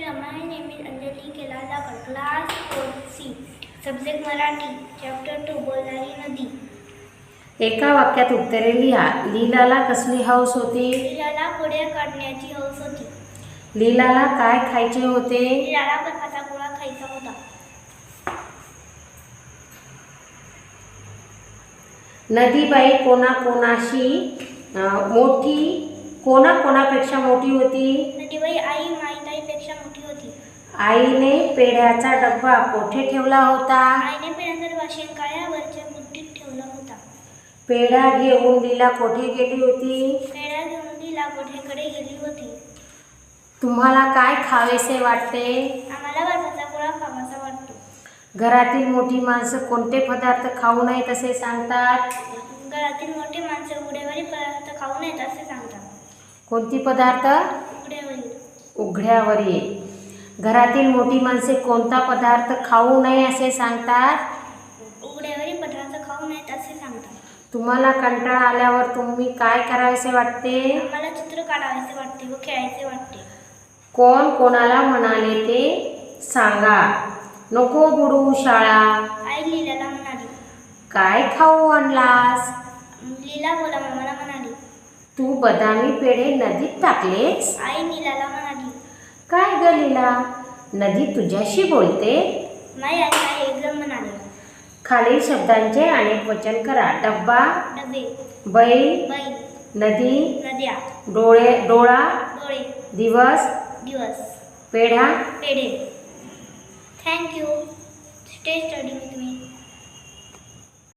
रमाई नेहमी अंजली केला दाखल class four C subject Marathi chapter two बोलणारी नदी. एका वाक्यात उत्तरे लिहा. लीलाला कसली हौस होती? लीलाला पुढे काढण्याची हौस होती. लीलाला काय खायचे होते? लीलाला बर्फाचा गोळा खायचा होता. नदीबाई कोणाकोणाशी अं, मोठी कोणाकोणापेक्षा मोठी होती? नदीबाई आई माईताईपेक्षा मोठी होती. आईने पेढ्याचा डब्बा कोठे ठेवला होता? आईने पेढ्यांचा भाषण काळ्यावरच्या बुट्टीत ठेवला होता. पेढा घेऊन लीला कोठे गेली होती? पेढा घेऊन लीला गोठ्याकडे गेली होती. तुम्हाला काय खावेसे वाटते? आम्हाला बर्फाचा गोळा खावासा वाटतो. घरातील मोठी माणसं कोणते पदार्थ खाऊ नयेत असे सांगतात? घरातील मोठी माणसे उघड्यावरील पदार्थ खाऊ नयेत असे कोणती पदार्थ? उघड्यावर घरातील मोठी माणसे कोणता पदार्थ खाऊ नये असे सांगतात? उघड्यावरील पदार्थ खाऊ नयेत असे सांगतात. तुम्हाला कंटाळा आल्यावर तुम्ही काय करावेसे वाटते? आम्हाला चित्र काढावेसे वाटते व खेळायचे वाटते. कोण कोणाला म्हणाले ते सांगा. नको बुडू शाळा. आई लीलाला म्हणाली. काय खाऊ आणलास? लीला बोला मामाला म्हणाली. तू बदामी पेढे नदीत टाकलेस आई नीलाला म्हणाली. काय ग लीला? नदी तुझ्याशी बोलते? नाही आई आई एकदम म्हणाले. खालील शब्दांचे अनेक वचन करा. डब्बा डबे बैल बैल नदी नद्या डोळे डोळा डोळे दिवस दिवस पेढा. पेढे. Thank you stay study with me